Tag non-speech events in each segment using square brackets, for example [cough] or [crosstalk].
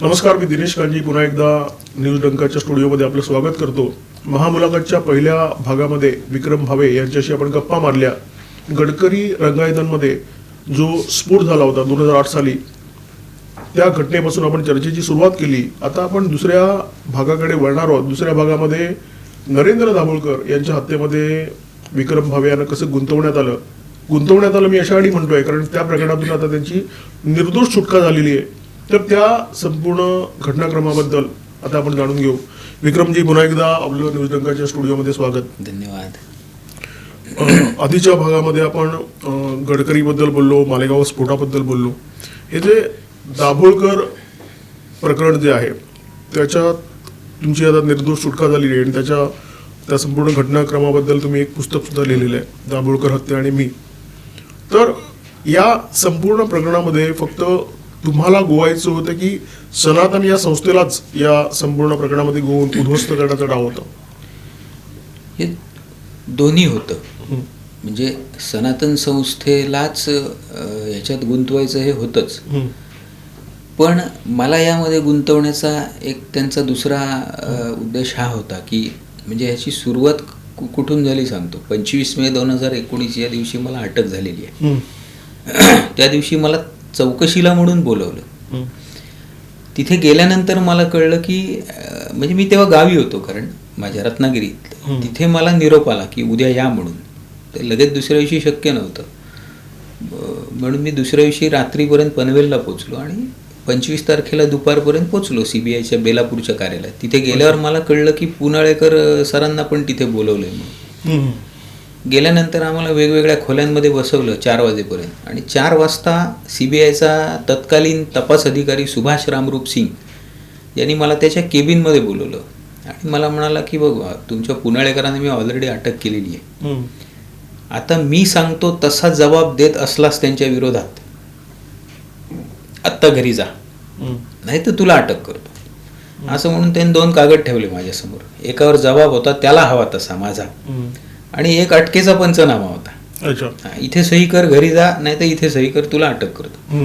नमस्कार मी दिनेश कांजी. पुन्हा एकदा न्यूज डंकाच्या स्टुडिओमध्ये आपलं स्वागत करतो. महामुलाखतच्या पहिल्या भागामध्ये विक्रम भावे यांच्याशी आपण गप्पा मारल्या. गडकरी रंगायतांमध्ये जो स्फोट झाला होता दोन हजार आठ साली त्या घटनेपासून आपण चर्चेची सुरुवात केली. आता आपण दुसऱ्या भागाकडे वळणार आहोत. दुसऱ्या भागामध्ये नरेंद्र दाभोळकर यांच्या हत्येमध्ये विक्रम भावे यांना कसं गुंतवण्यात आलं? गुंतवण्यात आलं मी अशा आणि म्हणतोय कारण त्या प्रकरणातून आता त्यांची निर्दोष सुटका झालेली आहे. तर त्या संपूर्ण घटनाक्रमाबद्दल आता आपण जाणून घेऊ. विक्रमजी पुन्हा एकदा आपलं न्यूज डंकाच्या स्टुडिओमध्ये स्वागत. धन्यवाद. आधीच्या भागामध्ये आपण गडकरीबद्दल बोललो मालेगाव स्फोटाबद्दल बोललो. हे जे दाभोळकर प्रकरण जे आहे त्याच्यात तुमची आता निर्दोष सुटका झालेली आहे आणि त्याच्या त्या संपूर्ण घटनाक्रमाबद्दल तुम्ही एक पुस्तक सुद्धा लिहिलेलं आहे दाभोळकर हत्या आणि मी. तर या संपूर्ण प्रकरणामध्ये फक्त तुम्हाला गोवायचं होतं की सनातन या संस्थेलाच या संपूर्ण प्रकरणामध्ये गोवून उद्ध्वस्त करण्याचा डाव होता हे दोन्ही होतं. म्हणजे सनातन संस्थेलाच ह्याच्यात गुंतवायचं हे होतंच. पण मला यामध्ये गुंतवण्याचा एक त्यांचा दुसरा उद्देश हा होता की म्हणजे ह्याची सुरुवात कुठून झाली सांगतो पंचवीस मे दोन हजार एकोणीस या दिवशी मला अटक झालेली आहे. त्या दिवशी मला चौकशीला म्हणून बोलवलं. तिथे गेल्यानंतर मला कळलं की म्हणजे मी तेव्हा गावी होतो कारण माझ्या रत्नागिरीत. तिथे मला निरोप आला की उद्या या म्हणून. तर लगेच दुसऱ्या दिवशी शक्य नव्हतं. म्हणून मी दुसऱ्या दिवशी रात्रीपर्यंत पनवेलला पोचलो आणि पंचवीस तारखेला दुपारपर्यंत पोचलो सी बी आयच्या बेलापूरच्या कार्यालयात. तिथे गेल्यावर मला कळलं की पुनाळेकर सरांना पण तिथे बोलवलं आहे म्हणून. गेल्यानंतर आम्हाला वेगवेगळ्या खोल्यांमध्ये बसवलं चार वाजेपर्यंत. आणि चार वाजता सी बी आयचा तत्कालीन तपास अधिकारी सुभाष रामरूप सिंग यांनी मला त्याच्या केबिनमध्ये बोलवलं. आणि मला म्हणाला की बघ तुमच्या पुनाळेकरांना मी ऑलरेडी अटक केलेली आहे. आता मी सांगतो तसा जबाब देत असलास त्यांच्या विरोधात. आत्ता घरी जा. नाही तर तुला अटक करतो. असं म्हणून त्यांनी दोन कागद ठेवले माझ्यासमोर. एकावर जबाब होता त्याला हवा तसा माझा. आणि एक अटकेचा पंचनामा होता अच्छा इथे सही कर घरी जा नाही तर इथे सही कर तुला अटक करतो.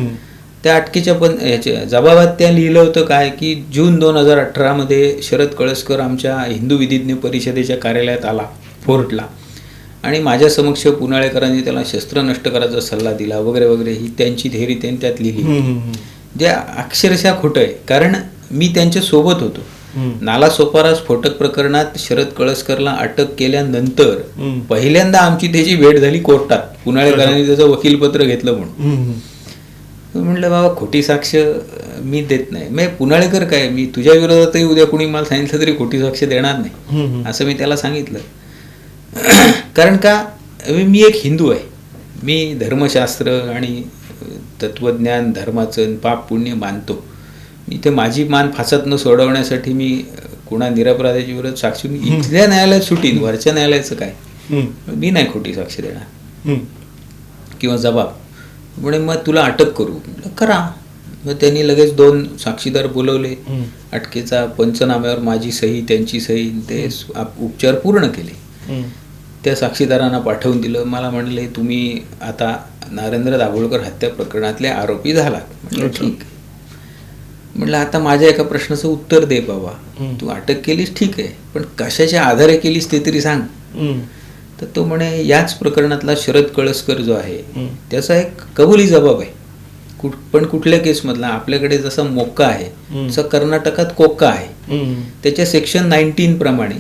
त्या अटकेच्या पण ह्याच्या जबाबात त्या लिहिलं होतं काय की जून दोन हजार अठरामध्ये शरद कळसकर आमच्या हिंदू विधिज्ञ परिषदेच्या कार्यालयात आला फोर्टला आणि माझ्या समक्ष पुनाळेकरांनी त्याला शस्त्र नष्ट करायचा सल्ला दिला वगैरे वगैरे ही त्यांची थेरी त्यांनी त्यात लिहिली. जे अक्षरशः खोटं आहे कारण मी त्यांच्यासोबत होतो. नाला सोपारा स्फोटक प्रकरणात शरद कळसकरला अटक केल्यानंतर. पहिल्यांदा आमची त्याची भेट झाली कोर्टात. पुनाळेकरांनी त्याचं वकीलपत्र घेतलं म्हणून. म्हणलं बाबा खोटी साक्ष मी देत नाही. मी पुनाळेकर काय? मी तुझ्या विरोधातही उद्या कुणी मला सांगितलं तरी खोटी साक्ष देणार नाही. असं मी त्याला सांगितलं. [clears throat] कारण का? मी एक हिंदू आहे. मी धर्मशास्त्र आणि तत्वज्ञान धर्माचं पाप पुण्य मानतो. इथे माझी मान फासत न सोडवण्यासाठी मी कुणा निरपराधाच्या विरोधात साक्षी इथल्या न्यायालयात सुटीन वरच्या न्यायालयाचं काय. मी नाही खोटी साक्ष देणार. किंवा जबाब. म्हणे मग तुला अटक करू. करा. मग त्यांनी लगेच दोन साक्षीदार बोलवले. अटकेचा पंचनाम्यावर माझी सही त्यांची सही ते उपचार पूर्ण केले. त्या साक्षीदारांना पाठवून दिलं. मला म्हणले तुम्ही आता नरेंद्र दाभोळकर हत्या प्रकरणातले आरोपी अच्छा. ठीक. म्हटलं आता माझ्या एका प्रश्नाचं उत्तर दे बाबा. तू अटक केलीस ठीक आहे पण कशाच्या आधारे केलीस ते तरी सांग. तर तो म्हणे याच प्रकरणातला शरद कळसकर जो आहे. त्याचा एक कबुली जबाब आहे कुठ पण कुठल्या केसमधला आपल्याकडे जसा मोक्का आहे. तसा कर्नाटकात कोक्का आहे हं. त्याच्या सेक्शन नाईन्टीन प्रमाणे.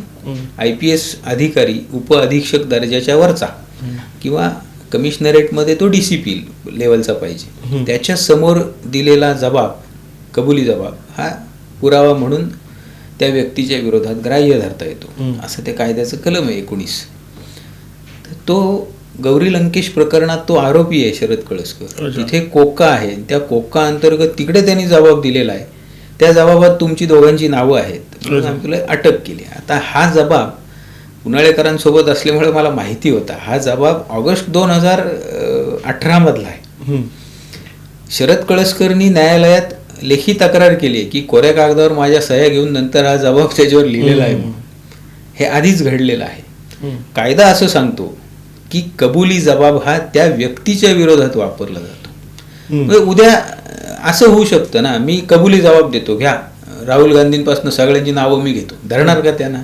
आय पी एस अधिकारी उप अधीक्षक दर्जाच्या वरचा. किंवा कमिशनरेटमध्ये तो डी सी पी लेवलचा पाहिजे. त्याच्यासमोर दिलेला जबाब कबुली जबाब. हा पुरावा म्हणून त्या व्यक्तीच्या विरोधात ग्राह्य धरता येतो. असं त्या कायद्याचं कलम आहे एकोणीस. तो गौरी लंकेश प्रकरणात तो आरोपी आहे शरद कळसकर. तिथे कोका आहे. त्या कोका अंतर्गत तिकडे त्यांनी जबाब दिलेला आहे. त्या जबाबात तुमची दोघांची नावं आहेत. तुला अटक केली. आता हा जबाब पुनाळेकरांसोबत असल्यामुळे मला माहिती होता. हा जबाब ऑगस्ट दोन हजार अठरामधला आहे. हं. शरद कळसकरनी न्यायालयात लेखी तक्रार केली आहे की कोऱ्या कागदावर माझ्या सह्या घेऊन नंतर हा जबाब त्याच्यावर लिहिलेला आहे हं. म्हणून. हे आधीच घडलेलं आहे. कायदा असं सांगतो की कबुली जबाब हा त्या व्यक्तीच्या विरोधात वापरला जातो. म्हणजे उद्या असं होऊ शकतं ना मी कबुली जबाब देतो घ्या. राहुल गांधींपासून सगळ्यांची नावं मी घेतो. धरणार का त्यांना?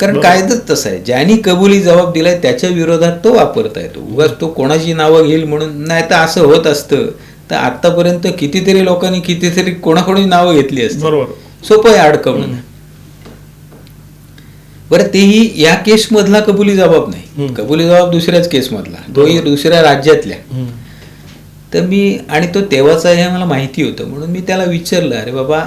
कारण. कायदाच तसं आहे. ज्यांनी कबुली जबाब दिलाय त्याच्या विरोधात तो वापरता येतो. उगाच तो कोणाची नावं घेईल म्हणून नाही तर असं होत असतं तर आतापर्यंत कितीतरी लोकांनी कितीतरी कोणाकोणाची नावं घेतली असती बरोबर. सोपं आहे अडकवणं. बरं तेही या केसमधला कबुली जबाब नाही. कबुली जबाब दुसऱ्याच केसमधला. तोही दुसऱ्या राज्यातल्या. तर मी आणि तो तेव्हाचा हे मला माहिती होतं म्हणून मी त्याला विचारलं अरे बाबा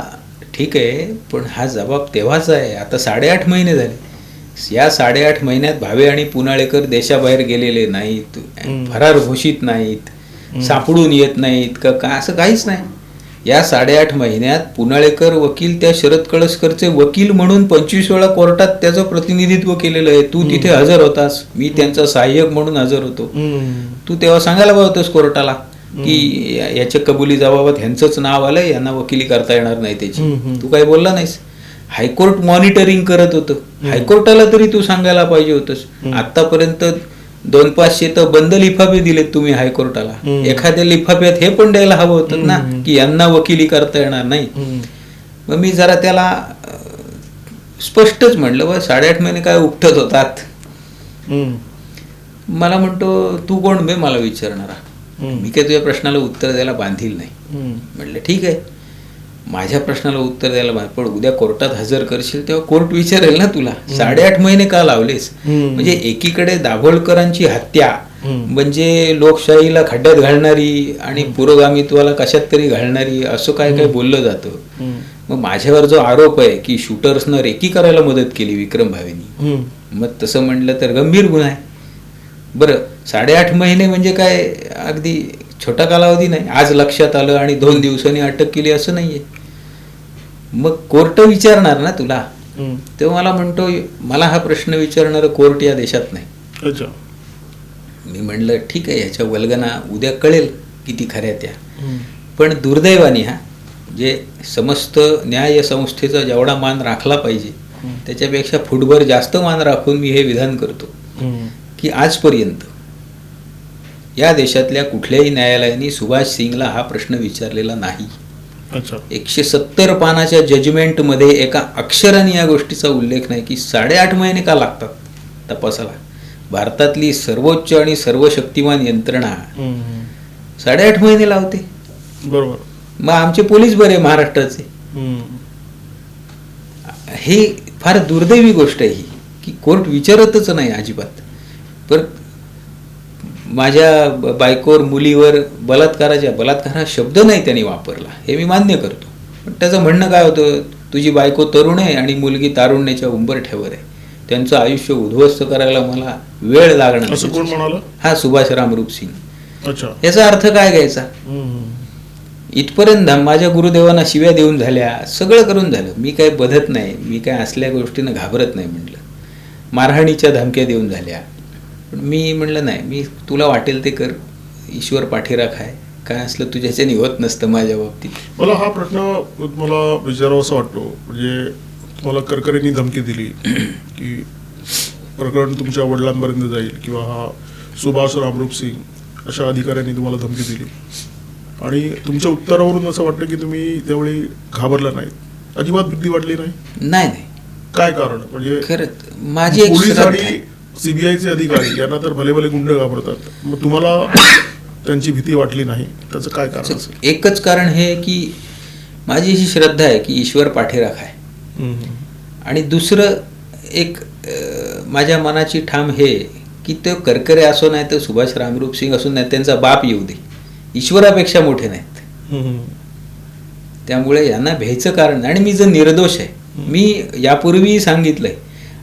ठीक आहे पण हा जबाब तेव्हाचा आहे. आता साडेआठ महिने झाले. या साडेआठ महिन्यात भावे आणि पुनाळेकर देशाबाहेर गेलेले नाहीत. फरार घोषित नाहीत. सापडून येत नाहीत का का असं काहीच नाही. या साडेआठ महिन्यात पुनाळेकर वकील त्या शरद कळसकरचे वकील म्हणून पंचवीस वेळा कोर्टात त्याचं प्रतिनिधित्व केलेलं आहे. तू तिथे हजर होतास. मी त्यांचा सहाय्यक म्हणून हजर होतो. तू तेव्हा सांगायला पाहिजे होतंस कोर्टाला की याच्या कबुली जबाबात ह्यांचंच नाव आलंय यांना वकिली करता येणार नाही त्याची. तू काही बोलला नाहीस. हायकोर्ट मॉनिटरिंग करत होतं. हायकोर्टाला तरी तू सांगायला पाहिजे होतंस. आतापर्यंत दोन पाचशे तर बंद लिफाफे दिलेत तुम्ही हायकोर्टाला. एखाद्या लिफाफ्यात हे पण द्यायला हवं होतं ना की यांना वकिली करता येणार नाही. मग मी जरा त्याला स्पष्टच म्हणलं बा साडेआठ महिने काय उपटत होतात? मला म्हणतो तू कोण बे? मला विचारणारा. मी काय तुझ्या प्रश्नाला उत्तर द्यायला बांधील नाही. म्हटलं ठीक आहे. माझ्या प्रश्नाला उत्तर द्यायला बांध पण उद्या कोर्टात हजर करशील तेव्हा कोर्ट विचारेल ना तुला. साडेआठ महिने का लावलेस. म्हणजे एकीकडे दाभोळकरांची हत्या. म्हणजे लोकशाहीला खड्ड्यात घालणारी आणि पुरोगामित्वाला कशात तरी घालणारी असं काय काय बोललं जातं. मग माझ्यावर जो आरोप आहे की शूटर्सनं रेकी करायला मदत केली विक्रम भावेनी मग तसं म्हटलं तर गंभीर गुन्हा आहे. बरं साडेआठ महिने म्हणजे काय? अगदी छोटा कालावधी नाही. आज लक्षात आलं आणि दोन दिवसांनी अटक केली असं नाहीये. मग कोर्ट विचारणार ना तुला? तेव्हा मला म्हणतो मला हा प्रश्न विचारणारं कोर्ट या देशात नाही. अच्छा. मी म्हणलं ठीक आहे ह्याच्या वल्गना उद्या कळेल किती खऱ्या त्या. पण दुर्दैवाने हा जे समस्त न्याय संस्थेचा जेवढा मान राखला पाहिजे त्याच्यापेक्षा फुटभर जास्त मान राखून मी हे विधान करतो. की आजपर्यंत या देशातल्या कुठल्याही न्यायालयाने सुभाष सिंगला हा प्रश्न विचारलेला नाही. अच्छा. एकशे सत्तर पानाच्या जजमेंटमध्ये एका अक्षराने या गोष्टीचा उल्लेख नाही की साडेआठ महिने का लागतात? तपासाला. भारतातली सर्वोच्च आणि सर्वशक्तिमान यंत्रणा साडेआठ महिने लावते. बरोबर. मग आमचे पोलीस बरे महाराष्ट्राचे. हे फार दुर्दैवी गोष्ट आहे ही की कोर्ट विचारतच नाही अजिबात. पर माझ्या बायकोवर मुलीवर बलात्काराच्या बलात्कार हा शब्द नाही त्यांनी वापरला. हे मी मान्य करतो. पण त्याचं म्हणणं काय होतं? तुझी बायको तरुण आहे आणि मुलगी तारुण्याच्या उंबरठ्यावर आहे. त्यांचं आयुष्य उद्ध्वस्त करायला मला वेळ लागणार असं कोण म्हणालं? हा सुभाष रामरूप सिंग अच्छा. याचा अर्थ काय घ्यायचा? इथपर्यंत माझ्या गुरुदेवांना शिव्या देऊन झाल्या सगळं करून झालं. मी काय बधत नाही मी काय असल्या गोष्टीनं घाबरत नाही म्हटलं. मारहाणीच्या धमक्या देऊन झाल्या. पण मी म्हणलं नाही मी तुला वाटेल ते कर. ईश्वर पाठीराख आहे काय असलं तुझ्याच्याने होत नसतं माझ्या बाबतीत. मला हा प्रश्न मला विचारावासा वाटतो म्हणजे तुम्हाला करकरेंनी धमकी दिली [clears throat] की प्रकरण तुमच्या वडिलांपर्यंत जाईल किंवा हा सुभाष रामरूप सिंग अशा अधिकाऱ्यांनी तुम्हाला धमकी दिली. आणि तुमच्या उत्तरावरून असं वाटतं की तुम्ही त्यावेळी घाबरला नाही अजिबात भीती वाटली नाही? नाही नाही. काय कारण? म्हणजे खरंच माझी एक पोलीस श्रद्धा आणि आहे. सीबीआयचे अधिकारी यांना तर भले भले गुंड घाबरतात. मग तुम्हाला त्यांची भीती वाटली नाही त्याचं काय कारण असेल? एकच कारण हे की माझी अशी श्रद्धा आहे की ईश्वर पाठीराख आहे. आणि दुसरं एक माझ्या मनाची ठाम हे की तो करकरे असो नाही तर सुभाष रामरूप सिंग असो नाही त्यांचा बाप येऊ दे. ईश्वरापेक्षा मोठे नाहीत. त्यामुळे यांना भ्यायचं कारण. आणि मी जर निर्दोष आहे मी यापूर्वीही सांगितलंय.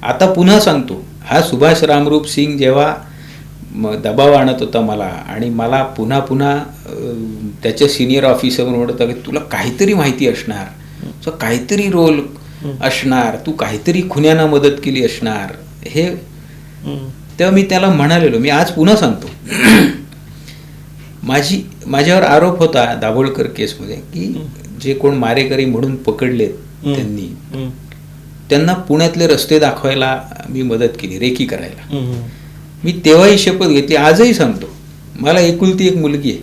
आता पुन्हा सांगतो. हा सुभाष रामरूप सिंग जेव्हा दबाव आणत होता मला आणि मला पुन्हा पुन्हा त्याच्या सिनियर ऑफिसर म्हणत होता की तुला काहीतरी माहिती असणार तुझा काहीतरी रोल असणार तू काहीतरी खुन्यांना मदत केली असणार हे. तेव्हा मी त्याला म्हणालेलो मी आज पुन्हा सांगतो माझी माझ्यावर आरोप होता दाभोळकर केसमध्ये की जे कोण मारेकरी म्हणून पकडलेत. त्यांनी. त्यांना पुण्यातले रस्ते दाखवायला मी मदत केली रेकी करायला. मी तेव्हाही शपथ घेतली आजही सांगतो. मला एकुलती एक मुलगी आहे.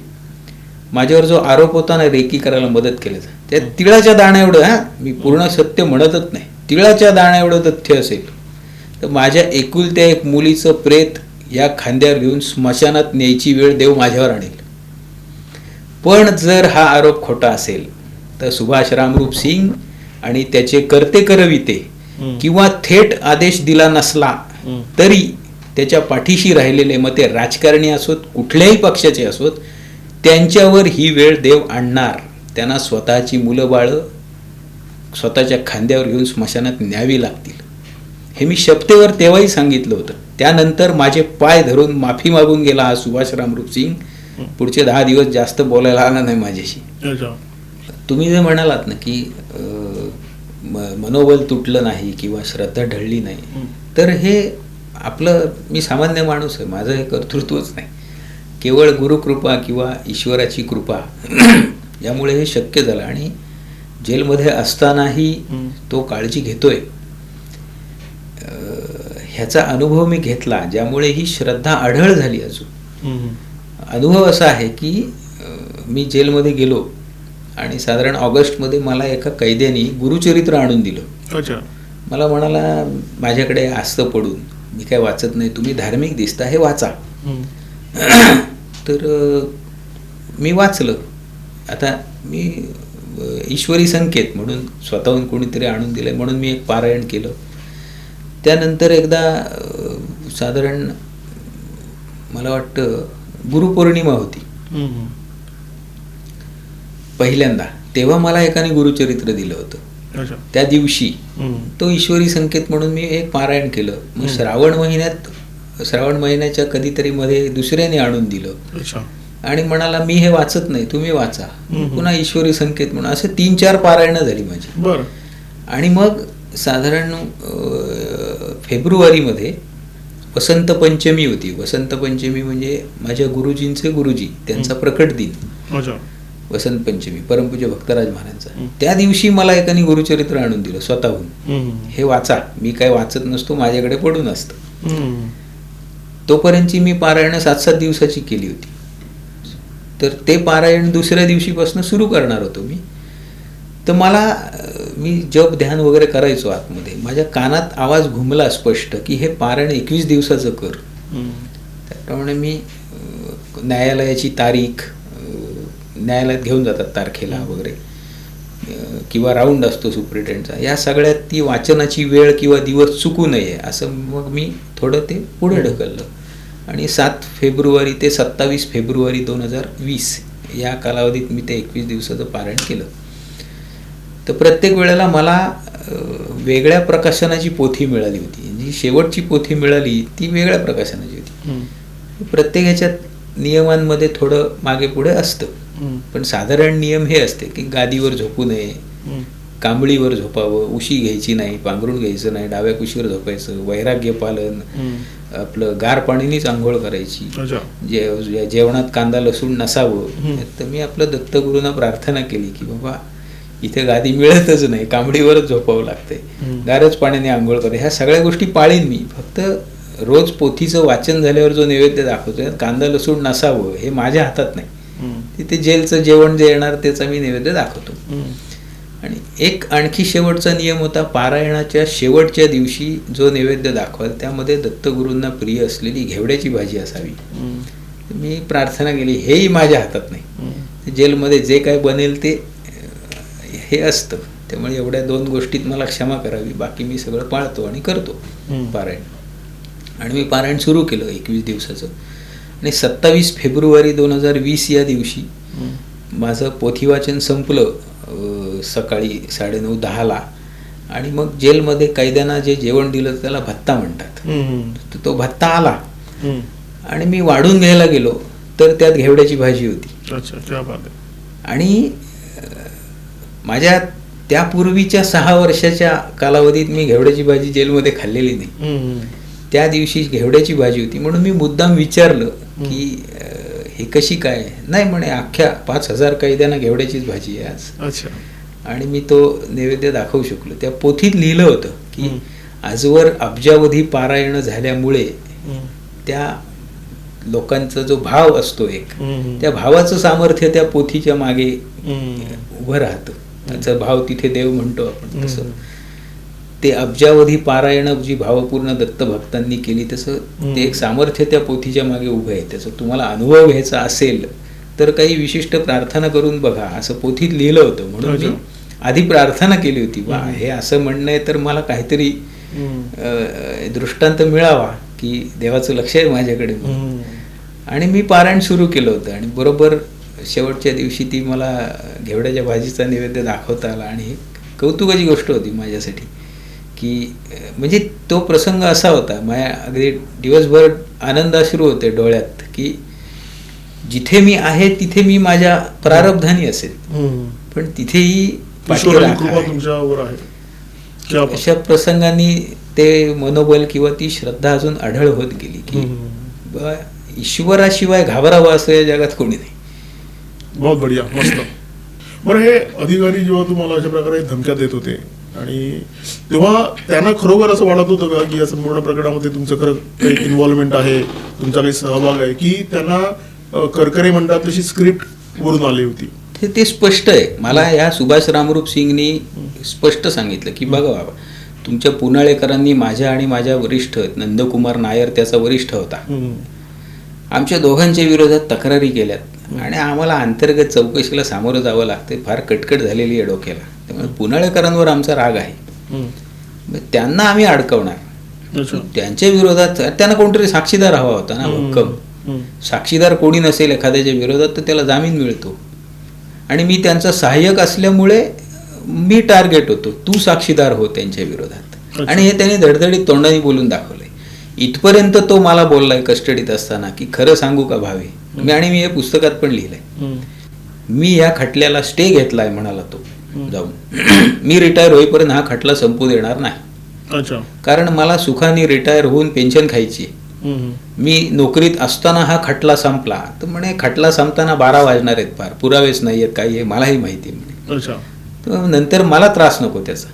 माझ्यावर जो आरोप होता ना रेकी करायला मदत केल्याचा त्या तिळाच्या दाण्या एवढं हा मी पूर्ण सत्य म्हणतच नाही. तिळाच्या दाण्या एवढं तथ्य असेल तर माझ्या एकुलत्या एक मुलीचं प्रेत या खांद्यावर घेऊन स्मशानात न्यायची वेळ देव माझ्यावर आणेल. पण जर हा आरोप खोटा असेल तर सुभाष रामरूप सिंग आणि त्याचे करते करविते. किंवा थेट आदेश दिला नसला. तरी त्याच्या पाठीशी राहिलेले मग ते राजकारणी असोत कुठल्याही पक्षाचे असोत त्यांच्यावर ही वेळ देव आणणार. त्यांना स्वतःची मुलं बाळं स्वतःच्या खांद्यावर घेऊन स्मशानात न्यावी लागतील. हे मी शपथेवर तेव्हाही सांगितलं होतं. त्यानंतर माझे पाय धरून माफी मागून गेला हा सुभाष रामरूप सिंग. पुढचे दहा दिवस जास्त बोलायला आला नाही माझ्याशी. अच्छा. तुम्ही जे म्हणालात ना की मनोबल तुटलं नाही किंवा श्रद्धा ढळली नाही. तर हे आपलं मी सामान्य माणूस आहे माझं हे कर्तृत्वच नाही केवळ गुरुकृपा किंवा ईश्वराची कृपा [clears throat] यामुळे हे शक्य झालं आणि जेलमध्ये असतानाही. तो काळजी घेतोय ह्याचा अनुभव मी घेतला ज्यामुळे ही श्रद्धा आढळ झाली अजून. अनुभव असा आहे की मी जेलमध्ये गेलो आणि साधारण ऑगस्टमध्ये मला एका कैद्याने गुरुचरित्र आणून दिलं. अच्छा. मला म्हणाला माझ्याकडे असतं पडून मी काय वाचत नाही तुम्ही धार्मिक दिसता हे वाचा. [clears throat] तर मी वाचलं. आता मी ईश्वरी संकेत म्हणून स्वतःहून कोणीतरी आणून दिलं म्हणून मी एक पारायण केलं. त्यानंतर एकदा साधारण मला वाटतं गुरुपौर्णिमा होती. पहिल्यांदा तेव्हा मला एकाने गुरुचरित्र दिलं होतं. त्या दिवशी. तो ईश्वरी संकेत म्हणून मी एक पारायण केलं. मग. श्रावण महिन्यात श्रावण महिन्याच्या कधीतरी मध्ये दुसऱ्याने आणून दिलं. आणि म्हणाला मी हे वाचत नाही तुम्ही वाचा. पुन्हा ईश्वरी संकेत म्हणून. असे तीन चार पारायणं झाली माझी. आणि मग साधारण फेब्रुवारीमध्ये वसंत पंचमी होती. वसंत पंचमी म्हणजे माझ्या गुरुजींचे गुरुजी त्यांचा प्रकट दिन. अच्छा. वसंत पंचमी परमपूज्य भक्तराज महाराजांचा. त्या दिवशी मला एकाने गुरुचरित्र आणून दिलं स्वतःहून. हे वाचा मी काय वाचत नसतो माझ्याकडे पडून असतं. तोपर्यंतची मी पारायणं सात सात दिवसाची केली होती तर ते पारायण दुसऱ्या दिवशीपासून सुरू करणार होतो मी तर मला मी जप ध्यान वगैरे करायचो आतमध्ये माझ्या कानात आवाज घुमला स्पष्ट की हे पारायण एकवीस दिवसाचं कर. त्याप्रमाणे मी न्यायालयाची तारीख न्यायालयात घेऊन जातात तारखेला वगैरे. किंवा राऊंड असतो सुप्रिटेंडचा. या सगळ्यात ती वाचनाची वेळ किंवा दिवस चुकू नये असं मग मी थोडं ते पुढे ढकललं. आणि सात फेब्रुवारी ते सत्तावीस फेब्रुवारी दोन हजार वीस या कालावधीत मी ते एकवीस दिवसाचं पारायण केलं. तर प्रत्येक वेळेला मला वेगळ्या प्रकाशनाची पोथी मिळाली होती. जी शेवटची पोथी मिळाली ती वेगळ्या प्रकाशनाची होती. प्रत्येक ह्याच्यात नियमांमध्ये थोडं मागे पुढे असतं. पण साधारण नियम हे असते की गादीवर झोपू नये. कांबळीवर झोपावं उशी घ्यायची नाही पांघरून घ्यायचं नाही डाव्या कुशीवर झोपायचं वैराग्य पालन. आपलं गार पाणीनीच आंघोळ करायची जे जेवणात कांदा लसूण नसावं. तर मी आपलं दत्तगुरूंना प्रार्थना केली की बाबा इथे गादी मिळतच नाही कांबडीवरच झोपावं लागतंय. गारच पाण्याने आंघोळ करे ह्या सगळ्या गोष्टी पाळीन मी फक्त रोज पोथीचं वाचन झाल्यावर जो नैवेद्य दाखवतो त्यात कांदा लसूण नसावं हे माझ्या हातात नाही. तिथे जेलचं जेवण जे येणार त्याचा मी नैवेद्य दाखवतो. आणि एक आणखी शेवटचा नियम होता पारायणाच्या शेवटच्या दिवशी जो नैवेद्य दाखवाल त्यामध्ये दत्तगुरूंना प्रिय असलेली घेवड्याची भाजी असावी. मी प्रार्थना केली हेही माझ्या हातात नाही. जेलमध्ये जे काय बनेल ते हे असतं त्यामुळे एवढ्या दोन गोष्टीत मला क्षमा करावी बाकी मी सगळं पाळतो आणि करतो. पारायण आणि मी पारायण सुरू केलं एकवीस दिवसाचं आणि सत्तावीस फेब्रुवारी दोन हजार वीस या दिवशी. माझं पोथी वाचन संपलं सकाळी साडेनऊ दहाला आणि मग जेलमध्ये कैद्यांना जे जेवण दिलं त्याला भत्ता म्हणतात. तर तो भत्ता आला. आणि मी वाढून घ्यायला गेलो तर त्यात घेवड्याची भाजी होती आणि माझ्या त्यापूर्वीच्या सहा वर्षाच्या कालावधीत मी घेवड्याची भाजी जेलमध्ये खाल्लेली नाही. त्या दिवशी घेवड्याची भाजी होती म्हणून मी मुद्दाम विचारलं की हे कशी काय नाही म्हणे अख्ख्या पाच हजार कैद्यांना घेवड्याचीच भाजी आहे आज अच्छा आणि मी तो नैवेद्य दाखवू शकलो त्या पोथीत लिहिलं होतं की. आजवर अब्जावधी पारायण झाल्यामुळे. त्या लोकांचा जो भाव असतो एक. त्या भावाचं सामर्थ्य त्या पोथीच्या मागे. उभं राहतं त्याचा भाव तिथे देव म्हणतो आपण तसं. ते अब्जावधी पारायण जी भावपूर्ण दत्त भक्तांनी केली तसं. ते एक सामर्थ्य त्या पोथीच्या मागे उभं आहे. त्याचा तुम्हाला अनुभव घ्यायचा असेल तर काही विशिष्ट प्रार्थना करून बघा. असं पोथीत लिहिलं होतं. म्हणून मी. आधी प्रार्थना केली होती. वा. हे असं म्हणणं आहे तर मला काहीतरी दृष्टांत मिळावा की देवाचं लक्ष आहे माझ्याकडे. आणि मी पारायण सुरू केलं होतं. आणि बरोबर शेवटच्या दिवशी ती मला घेवड्याच्या भाजीचा नैवेद्य दाखवता आला. आणि ही कौतुकाची गोष्ट होती माझ्यासाठी. की म्हणजे तो प्रसंग असा होता माझ्या अगदी दिवसभर आनंदाश्रू होते डोळ्यात की जिथे मी आहे तिथे मी माझ्या प्रारब्धानी असेल. पण तिथेही. अशा प्रसंगांनी ते मनोबल किंवा ती श्रद्धा अजून आढळ होत गेली की ईश्वराशिवाय घाबरावं असं या जगात कोणी नाही. बहुत बढिया मस्त. बरं हे अधिकारी जेव्हा तुम्हाला अशा प्रकारे धमक्या देत होते आणि तेव्हा त्यांना खरोखर असं वाटत होतं का की या संपूर्ण प्रकरणामध्ये तुमचं खरं काही इन्व्हॉल्वमेंट आहे तुमचा काही सहभाग आहे? की त्यांना करकरे म्हणतात तशी स्क्रिप्ट वरून आली होती. ते ते स्पष्ट आहे. मला या सुभाष रामरूप सिंगनी स्पष्ट सांगितलं की बघा बाबा तुमच्या पुनाळेकरांनी माझ्या आणि माझ्या वरिष्ठ नंदकुमार नायर त्याचा वरिष्ठ होता. आमच्या दोघांच्या विरोधात तक्रारी केल्यात. आणि आम्हाला अंतर्गत चौकशीला सामोरं जावं लागते फार कटकट झालेली आहे डोक्याला. त्यामुळे पुनाळेकरांवर आमचा राग आहे. त्यांना आम्ही अडकवणार. त्यांच्या विरोधात त्यांना कोणतरी साक्षीदार हवा होता ना भक्कम. साक्षीदार कोणी नसेल एखाद्याच्या विरोधात तर त्याला जामीन मिळतो. आणि मी त्यांचा सहाय्यक असल्यामुळे मी टार्गेट होतो तू साक्षीदार हो त्यांच्या विरोधात. आणि हे त्याने धडधडीत तोंडाने बोलून दाखवलंय. इथपर्यंत तो मला बोललाय कस्टडीत असताना की खरं सांगू का भावे? मी आणि मी हे पुस्तकात पण लिहिलंय. मी या खटल्याला स्टे घेतलाय म्हणाला तो. जाऊन [clears throat] मी रिटायर होईपर्यंत हा खटला संपू देणार नाही. अच्छा. कारण मला सुखाने रिटायर होऊन पेन्शन खायची. मी नोकरीत असताना हा खटला संपला. तर म्हणे खटला संपताना बारा वाजणार आहेत फार. पुरावेच नाही आहेत काही मलाही माहिती म्हणे. नंतर मला त्रास नको त्याचा.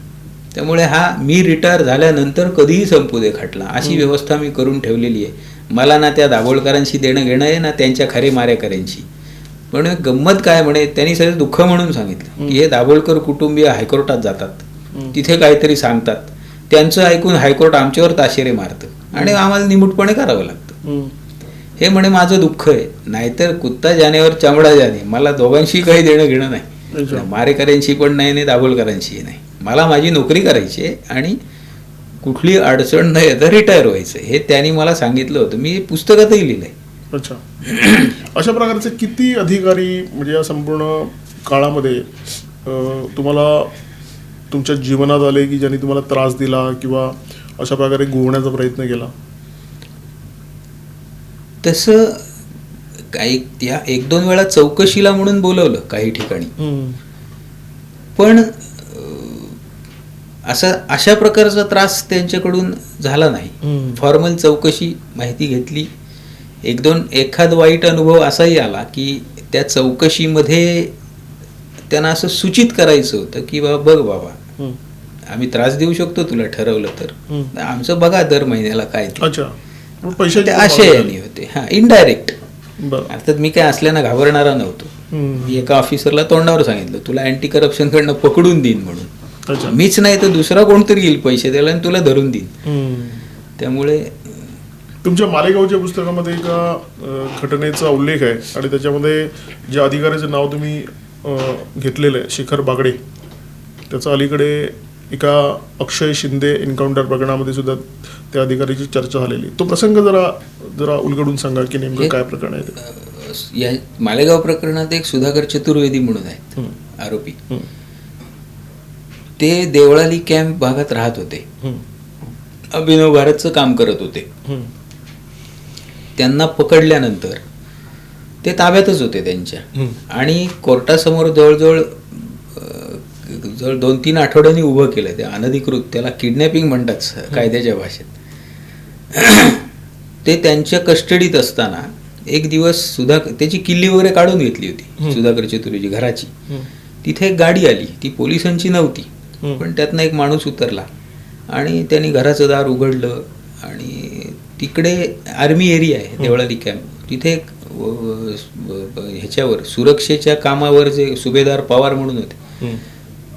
त्यामुळे हा मी रिटायर झाल्यानंतर कधीही संपू दे खटला. अशी व्यवस्था मी करून ठेवलेली आहे. मला ना त्या दाभोळकरांशी देणं घेणं आहे ना त्यांच्या खरे मारेकऱ्यांशी पण गंमत काय म्हणे त्यांनी सगळं दुःख म्हणून सांगितलं. की हे दाभोळकर कुटुंबीय हायकोर्टात जातात. तिथे काहीतरी सांगतात. त्यांचं ऐकून हायकोर्ट आमच्यावर ताशेरे मारतं. आणि आम्हाला निमूटपणे करावं लागतं. हे म्हणे माझं दुःख आहे. नाहीतर कुत्ता जानेवर चामडा जाणे. मला दोघांशी काही देणं घेणं. नाही. मारेकऱ्यांशी पण नाही आणि दाभोलकरांशी नाही. मला माझी नोकरी करायची आहे आणि कुठली अडचण न येता रिटायर व्हायचं हे त्यांनी मला सांगितलं होतं. मी पुस्तकातही लिहिलंय. [clears throat] अशा प्रकारचे किती अधिकारी म्हणजे या संपूर्ण काळामध्ये तुम्हाला तुमच्या जीवनात आले की ज्यांनी तुम्हाला त्रास दिला किंवा अशा प्रकारे गोवण्याचा प्रयत्न केला? तसं काही त्या एक दोन वेळा चौकशीला म्हणून बोलवलं काही ठिकाणी. पण असा अशा प्रकारचा त्रास त्यांच्याकडून झाला नाही. फॉर्मल चौकशी माहिती घेतली. एक दोन एखाद वाईट अनुभव असाही आला की त्या चौकशीमध्ये त्यांना असं सूचित करायचं होतं की बाबा बघ बाबा. आम्ही त्रास देऊ शकतो तुला ठरवलं तर. आमचं बघा दर महिन्याला काय ते. आशयाने होते. हा इनडायरेक्ट अर्थात मी काय असल्यानं घाबरणारा नव्हतो. मी एका ऑफिसरला तोंडावर सांगितलं तुला अँटी करप्शन कडनं पकडून देईन म्हणून. अच्छा. मीच नाही तर दुसरा कोणतरी येईल पैसे द्यायला आणि तुला धरून देईन. त्यामुळे तुमच्या मालेगावच्या पुस्तकामध्ये एका घटनेचा उल्लेख आहे आणि त्याच्यामध्ये ज्या अधिकाऱ्याचं नाव तुम्ही घेतलेलं आहे शिखर बागडे त्याचा अलीकडे एका अक्षय शिंदे एन्काउंटर प्रकरणामध्ये सुद्धा त्या अधिकाऱ्याची चर्चा झालेली तो प्रसंग जरा जरा उलगडून सांगा की नेमकं काय प्रकरण आहे या मालेगाव प्रकरणात एक सुधाकर चतुर्वेदी म्हणून आहेत हम्म. आरोपी. ते देवळाली कॅम्प भागात राहत होते. अभिनव भारतचं काम करत होते. त्यांना पकडल्यानंतर ते ताब्यातच होते त्यांच्या. आणि कोर्टासमोर जवळजवळ जवळ दोन तीन आठवड्यांनी उभं केलं ते अनधिकृत त्याला किडनॅपिंग म्हणतात कायद्याच्या भाषेत [clears throat] ते त्यांच्या कस्टडीत असताना एक दिवस सुधा त्याची किल्ली वगैरे काढून घेतली होती. सुधाकर चतुर्वेदी घराची. तिथे एक गाडी आली ती पोलिसांची नव्हती. पण त्यातनं एक माणूस उतरला आणि त्यांनी घराचं दार उघडलं आणि तिकडे आर्मी एरिया आहे देवळाली कॅम्प तिथे एक ह्याच्यावर सुरक्षेच्या कामावर जे सुभेदार पवार म्हणून होते.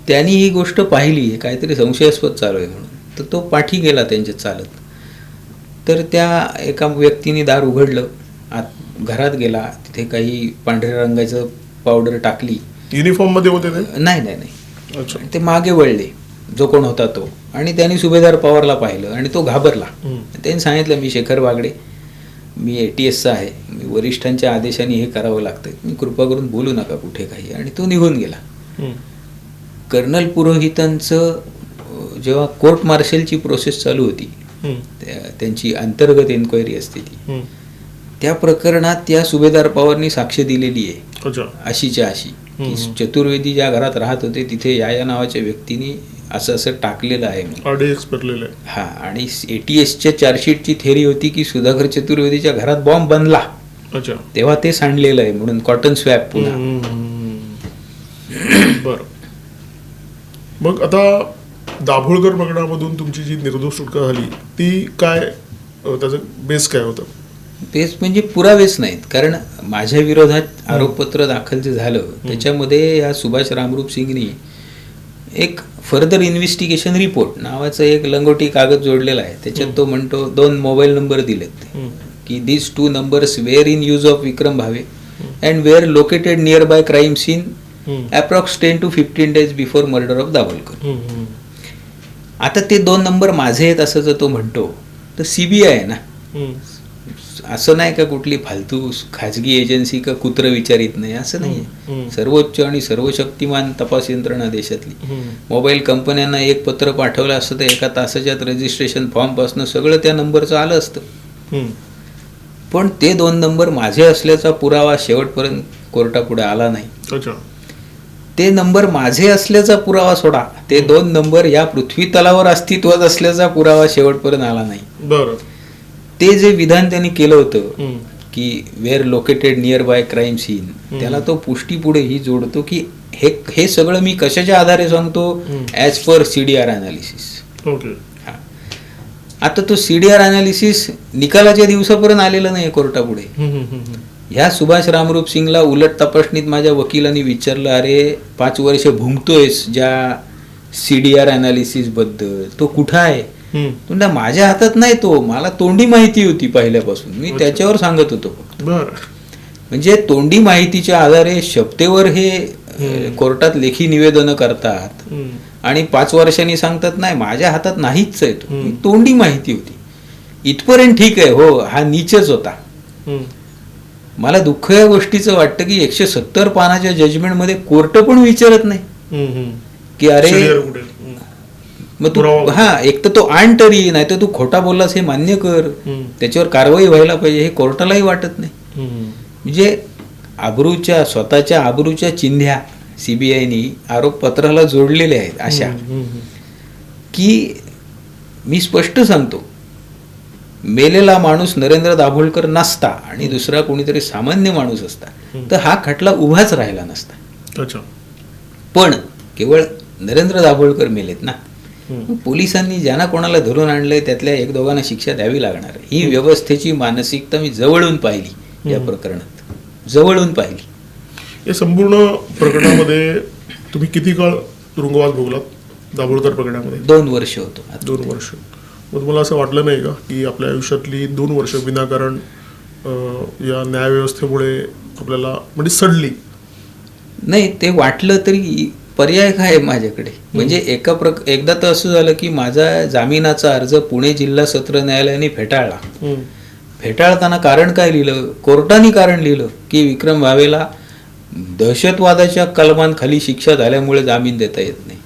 त्यांनी ही गोष्ट पाहिली काहीतरी संशयास्पद चालू आहे म्हणून. तर तो पाठी गेला त्यांच्या चालत. तर त्या एका व्यक्तीने दार उघडलं आत घरात गेला तिथे काही पांढऱ्या रंगाचं पावडर टाकली. युनिफॉर्ममध्ये होते ते? नाही नाही नाही. ते मागे वळले जो कोण होता तो. आणि त्यांनी सुभेदार पवारला पाहिलं आणि तो घाबरला. त्यांनी सांगितलं मी शेखर वागडे मी ए टी एसचा आहे मी वरिष्ठांच्या आदेशाने हे करावं लागतं मी कृपा करून बोलू नका कुठे काही आणि तो निघून गेला. कर्नल पुरोहितांचं जेव्हा कोर्ट मार्शलची प्रोसेस चालू होती त्यांची अंतर्गत एन्क्वायरी असते ती. त्या प्रकरणात त्या सुभेदार पवारनी साक्ष दिलेली आहे अशीच्या अशी. चतुर्वेदी ज्या घरात राहत होते तिथे या या नावाच्या व्यक्तीने असं असं टाकलेलं आहे आहे. हा आणि ए टी एसच्या चार्जशीटची थेरी होती की सुधाकर चतुर्वेदीच्या घरात बॉम्ब बनला. अच्छा. तेव्हा ते सांडलेलं आहे म्हणून कॉटन स्वॅप पुन्हा. बर. मग आता दाभोळकर प्रकरणामधून तुमची जी निर्दोष सुटका झाली ती काय त्याचं बेस काय होतं? तेच म्हणजे पुरावेच नाहीत. कारण माझ्या विरोधात आरोपपत्र दाखल जे झालं त्याच्यामध्ये या सुभाष रामरूप सिंगनी एक फर्दर इन्व्हेस्टिगेशन रिपोर्ट नावाचं एक लंगोटी कागद जोडलेला आहे. त्याच्यात तो म्हणतो दोन मोबाईल नंबर दिलेत की this two numbers were in use of Vikram Bhave and were located near by crime scene approx ten to fifteen days before murder of Dabholkar आता ते दोन नंबर माझे आहेत असं जर तो म्हणतो तर सीबीआय आहे ना. असं नाही का कुठली फालतू खाजगी एजन्सी का कुत्र विचारित नाही? असं नाही. सर्वोच्च आणि सर्वशक्तिमान तपास यंत्रणा देशातली. मोबाईल कंपन्यांना एक पत्र पाठवलं असतं तर एका तासाच्यात रजिस्ट्रेशन फॉर्म पासनं सगळं त्या नंबरचं आलं असतं. पण ते दोन नंबर माझे असल्याचा पुरावा शेवटपर्यंत कोर्टापुढे आला नाही. ते नंबर माझे असल्याचा पुरावा सोडा. ते दोन नंबर या पृथ्वी तलावर अस्तित्वात असल्याचा पुरावा शेवटपर्यंत आला नाही. बरं. ते जे विधान त्यांनी केलं होतं. की were located near by crime scene त्याला तो पुष्टी पुढे ही जोडतो की हे हे सगळं मी कशाच्या आधारे सांगतो. As per C D R analysis okay आता तो सी डी आर अनालिसिस निकालाच्या दिवसापर्यंत आलेलं नाही कोर्टापुढे. ह्या सुभाष रामरूप सिंगला उलट तपासणीत माझ्या वकिलांनी विचारलं अरे पाच वर्ष भुंकतोयस ज्या सी डी आर अनालिसिसबद्दल? तो कुठं आहे? म्हणलं माझ्या हातात नाही तो मला तोंडी माहिती होती पहिल्यापासून. मी. त्याच्यावर सांगत होतो म्हणजे तोंडी माहितीच्या आधारे शपथेवर हे कोर्टात लेखी निवेदनं करतात. आणि पाच वर्षांनी सांगतात नाही माझ्या हातात नाहीच आहे तो. तोंडी माहिती होती. इथपर्यंत ठीक आहे हो हा नीचच होता. मला दुःख या गोष्टीचं वाटतं की एकशे सत्तर पानाच्या जजमेंटमध्ये कोर्ट पण विचारत नाही. की अरे. मग तू. हा एक तर तो आण तरी नाही तर तू खोटा बोललास हे मान्य कर. त्याच्यावर कारवाई व्हायला पाहिजे हे कोर्टालाही वाटत नाही. म्हणजे आबरूच्या स्वतःच्या आबरूच्या चिन्ह्या सीबीआयनी आरोपपत्राला जोडलेल्या आहेत अशा. की मी स्पष्ट सांगतो मेलेला माणूस नरेंद्र दाभोळकर नसता आणि दुसरा कोणीतरी सामान्य माणूस असता तर हा खटला उभाच राहिला नसता. पण केवळ नरेंद्र दाभोळकर मेलेत ना. पोलिसांनी ज्यांना कोणाला धरून आणलंय त्यातल्या एक दोघांना शिक्षा द्यावी लागणार. ही व्यवस्थेची मानसिकता मी जवळून पाहिली या प्रकरणात. जवळून पाहिली. या संपूर्ण प्रकरणामध्ये तुम्ही किती काळ तुरुंगवास भोगलात? दाभोळकर प्रकरणामध्ये? दोन वर्ष होतो. दोन वर्ष. मग तुम्हाला असं वाटलं नाही का की आपल्या आयुष्यातली दोन वर्ष विनाकारण या न्यायव्यवस्थेमुळे आपल्याला म्हणजे सडली? नाही ते वाटलं तरी पर्याय काय माझ्याकडे? म्हणजे एका प्रक एकदा तर असं झालं की माझा जामिनाचा अर्ज पुणे जिल्हा सत्र न्यायालयाने फेटाळला. फेटाळताना कारण काय लिहिलं? कोर्टाने कारण लिहिलं की विक्रम भावेला दहशतवादाच्या कलमांखाली शिक्षा झाल्यामुळे जामीन देता येत नाही.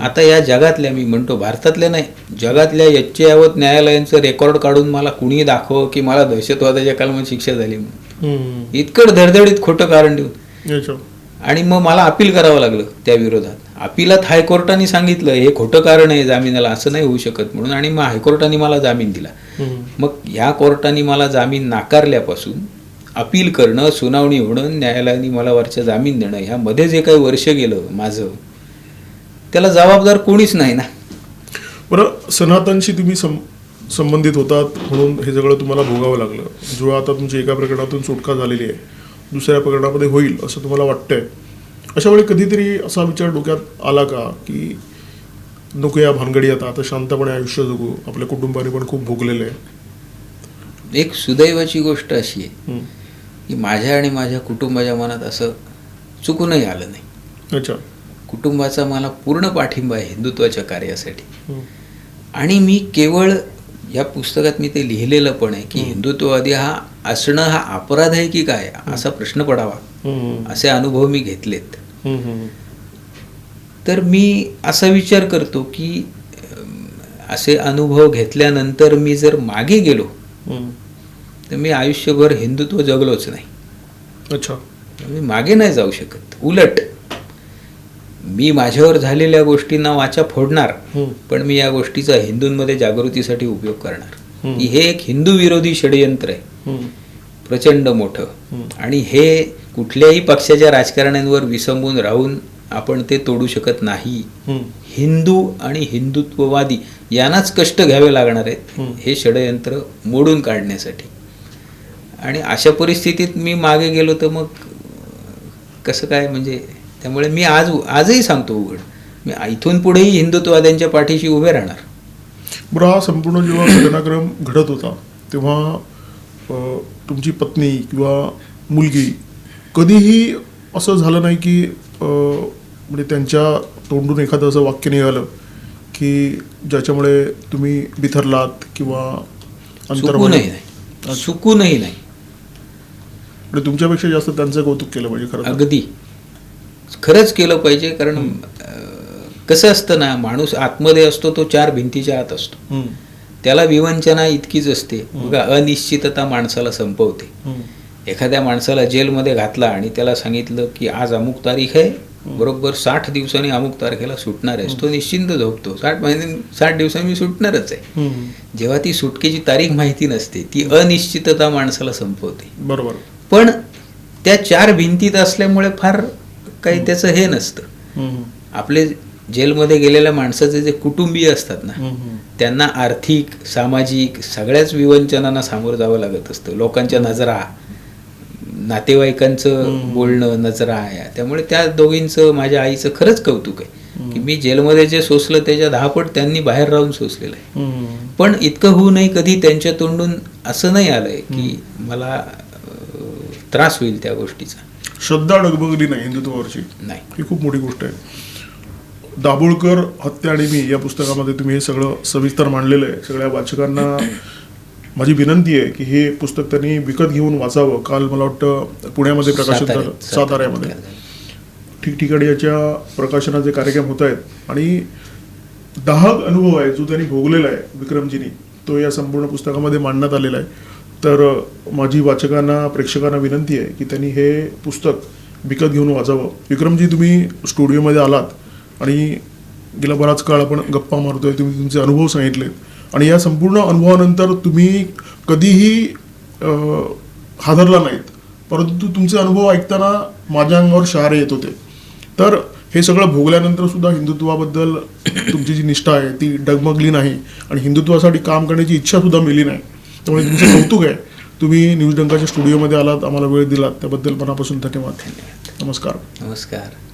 आता या जगातल्या मी म्हणतो भारतातल्या नाही जगातल्या यच्चयावत न्यायालयांचं रेकॉर्ड काढून मला कुणी दाखव की मला दहशतवादाच्या कलमात शिक्षा झाली म्हणून. इतकं धडधडीत खोटं कारण देऊन. आणि मग मला अपील करावं लागलं त्या विरोधात. अपिलात हायकोर्टाने सांगितलं हे खोटं कारण आहे जामिनाला असं नाही होऊ शकत म्हणून आणि मग हायकोर्टाने मला जामीन दिला. मग ह्या कोर्टाने मला जामीन नाकारल्यापासून अपील करणं सुनावणी होणं न्यायालयाने मला वरच्या जामीन देणं ह्यामध्ये जे काही वर्ष गेलं माझं त्याला जबाबदार कोणीच नाही ना. बरं सनातनशी तुम्ही सं संबंधित होतात म्हणून हे सगळं तुम्हाला भोगावं लागलं. जेव्हा आता तुमची एका प्रकरणातून सुटका झालेली आहे दुसऱ्या प्रकरणामध्ये होईल असं तुम्हाला वाटतंय? अशा वेळी कधीतरी असा विचार डोक्यात आला का की नको या भानगडी आता आता शांतपणे आयुष्य जगू आपल्या कुटुंबाने पण खूप भोगलेलं आहे? एक सुदैवाची गोष्ट अशी आहे. की माझ्या आणि माझ्या कुटुंबाच्या मनात असं चुकूनही आलं नाही. अच्छा. कुटुंबाचा मला पूर्ण पाठिंबा आहे हिंदुत्वाच्या कार्यासाठी. आणि मी केवळ या पुस्तकात मी ते लिहिलेलं पण आहे की हिंदुत्ववादी हा असणं हा अपराध आहे की काय असा प्रश्न पडावा. असे अनुभव मी घेतलेत. तर मी असा विचार करतो की असे अनुभव घेतल्यानंतर मी जर मागे गेलो. तर मी आयुष्यभर हिंदुत्व जगलोच नाही. अच्छा. मी मागे नाही जाऊ शकत. उलट. मी माझ्यावर झालेल्या गोष्टींना वाचा फोडणार. पण मी या गोष्टीचा हिंदूंमध्ये जागृतीसाठी उपयोग करणार. की हे एक हिंदू विरोधी षडयंत्र आहे. प्रचंड मोठं. आणि हे कुठल्याही पक्षाच्या राजकारण्यांवर विसंबून राहून आपण ते तोडू शकत नाही. हिंदू आणि हिंदुत्ववादी यांनाच कष्ट घ्यावे लागणार आहेत. हे षडयंत्र मोडून काढण्यासाठी आणि अशा परिस्थितीत मी मागे गेलो तर मग कसं काय म्हणजे त्यामुळे मी आज आजही सांगतो उघड. मी इथून पुढेही हिंदुत्ववाद्यांच्या पाठीशी उभे राहणार. बरं हा संपूर्ण जेव्हा घटनाक्रम घडत होता तेव्हा तुमची पत्नी किंवा मुलगी कधीही असं झालं नाही की म्हणजे त्यांच्या तोंडून एखादं असं वाक्य निघालं की ज्याच्यामुळे तुम्ही बिथरलात किंवा अंतर चुकूनही नाही. चुकूनही नाही. म्हणजे तुमच्यापेक्षा जास्त त्यांचं कौतुक केलं पाहिजे खरं. अगदी. खरंच केलं पाहिजे कारण कसं असतं ना माणूस आतमध्ये असतो तो चार भिंतीच्या आत असतो. त्याला विवंचना इतकीच असते. बघा अनिश्चितता माणसाला संपवते. एखाद्या माणसाला जेलमध्ये घातला आणि त्याला सांगितलं की आज अमुक तारीख आहे. बरोबर साठ दिवसांनी अमुक तारखेला सुटणार आहेस तो निश्चिंत झोपतो. साठ महिने साठ दिवसांनी मी सुटणारच आहे. जेव्हा ती सुटकेची तारीख माहिती नसते ती अनिश्चितता माणसाला संपवते. बरोबर. पण त्या चार भिंतीत असल्यामुळे फार काही त्याचं हे नसतं. आपले जेलमध्ये गेलेल्या माणसाचे जे कुटुंबीय असतात ना. त्यांना आर्थिक सामाजिक सगळ्याच विवंचनांना सामोरं जावं लागत असतं. लोकांच्या नजरा नातेवाईकांचं बोलणं नजरा आहे त्यामुळे त्या दोघींचं माझ्या आईचं खरंच कौतुक आहे. की मी जेलमध्ये जे सोसलं त्याच्या दहापट त्यांनी बाहेर राहून सोसलेलं आहे. पण इतकं होऊ नये कधी त्यांच्या तोंडून असं नाही आलंय की मला त्रास होईल त्या गोष्टीचा. श्रद्धा डगबगली नाही हिंदुत्वावरची. नाही. ही खूप मोठी गोष्ट आहे. दाभोळकर हत्या आणि मी या पुस्तकामध्ये तुम्ही हे सगळं सविस्तर मांडलेलं आहे. सगळ्या वाचकांना [clears throat] माझी विनंती आहे की हे पुस्तक त्यांनी विकत घेऊन वाचावं. काल मला वाटतं पुण्यामध्ये प्रकाशित झालं. साताऱ्यामध्ये. ठिकठिकाणी याच्या प्रकाशनाचे कार्यक्रम होत आहेत. आणि दाहक अनुभव आहे जो त्यांनी भोगलेला आहे विक्रमजीनी. तो या संपूर्ण पुस्तकामध्ये मांडण्यात आलेला आहे. तर माझी वाचकांना प्रेक्षकांना विनंती आहे की त्यांनी हे पुस्तक विकत घेऊन वाचावं. विक्रमजी तुम्ही स्टुडिओमध्ये आलात आणि गेला बराच काळ आपण गप्पा मारतोय तुम्ही तुमचे अनुभव सांगितलेत आणि या संपूर्ण अनुभवानंतर तुम्ही कधीही हादरला नाहीत परंतु तुमचे अनुभव ऐकताना माझ्या अंगावर शहारे येत होते. तर हे सगळं भोगल्यानंतर सुद्धा हिंदुत्वाबद्दल तुमची जी निष्ठा आहे ती डगमगली नाही आणि हिंदुत्वासाठी काम करण्याची इच्छा सुद्धा मिली नाही. त्यामुळे तुमचं कौतुक आहे. तुम्ही न्यूज डंकाच्या स्टुडिओमध्ये आलात आम्हाला वेळ दिलात. त्याबद्दल मनापासून धन्यवाद. नमस्कार. नमस्कार.